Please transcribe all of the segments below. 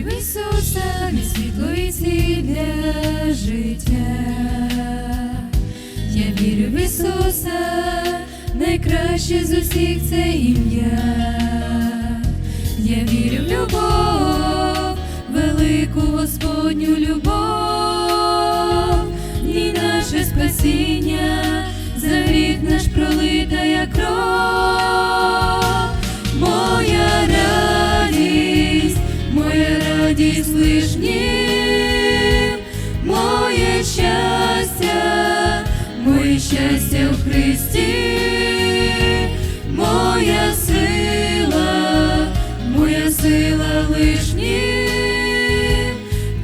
Віруй в Ісуса, від світло і для життя. Я вірю в Ісуса, найкраще з усіх це ім'я. Я вірю в любов, велику Господню любов, і наше спасіння, за гріх наш пролита, пролитая кров. Моя радість, моя лиш в нім, моє щастя, моє щастя в Христі, моя сила, моя сила лиш в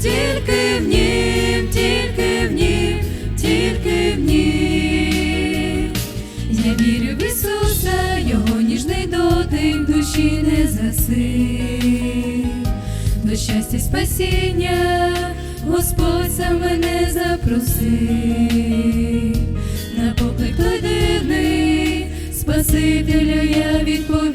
тільки в нім, тільки в нім, тільки в нім. Я вірю в Ісуса, Його ніжний дотик душі не засив. Щастя спасіння Господь сам мене запросив. На поклик той дивний, Спасителя я відповів,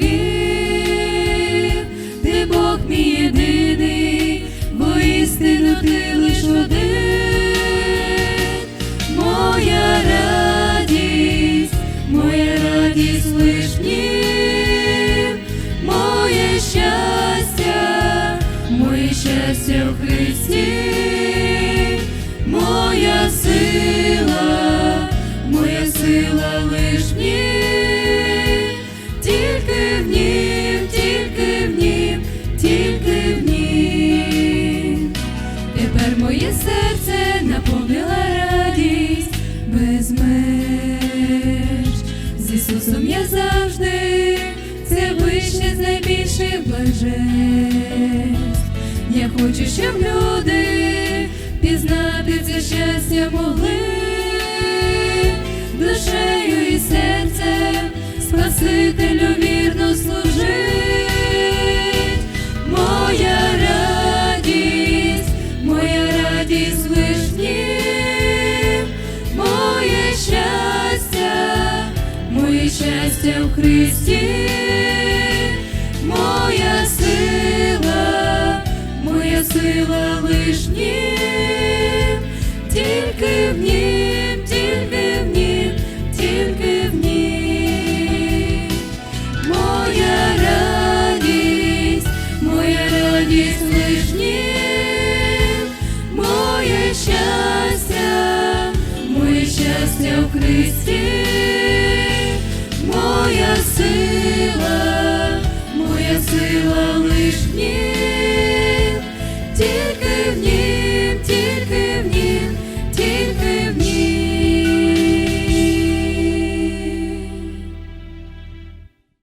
з найбільших блаженств. Я хочу, щоб люди пізнати це щастя могли душею і серцем Спасителю вірно служить. Моя радість, моя радість лиш в нім, моє щастя, моє щастя в Христі, моя сила, моя сила лиш в нім, тільки в нім, тільки в нім, тільки в нім. Моя радість, моя радість лиш в нім, моє щастя, моє щастя в Христі, моя сила, моя Сила лиш в нім, тільки в нім.